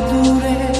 দূরে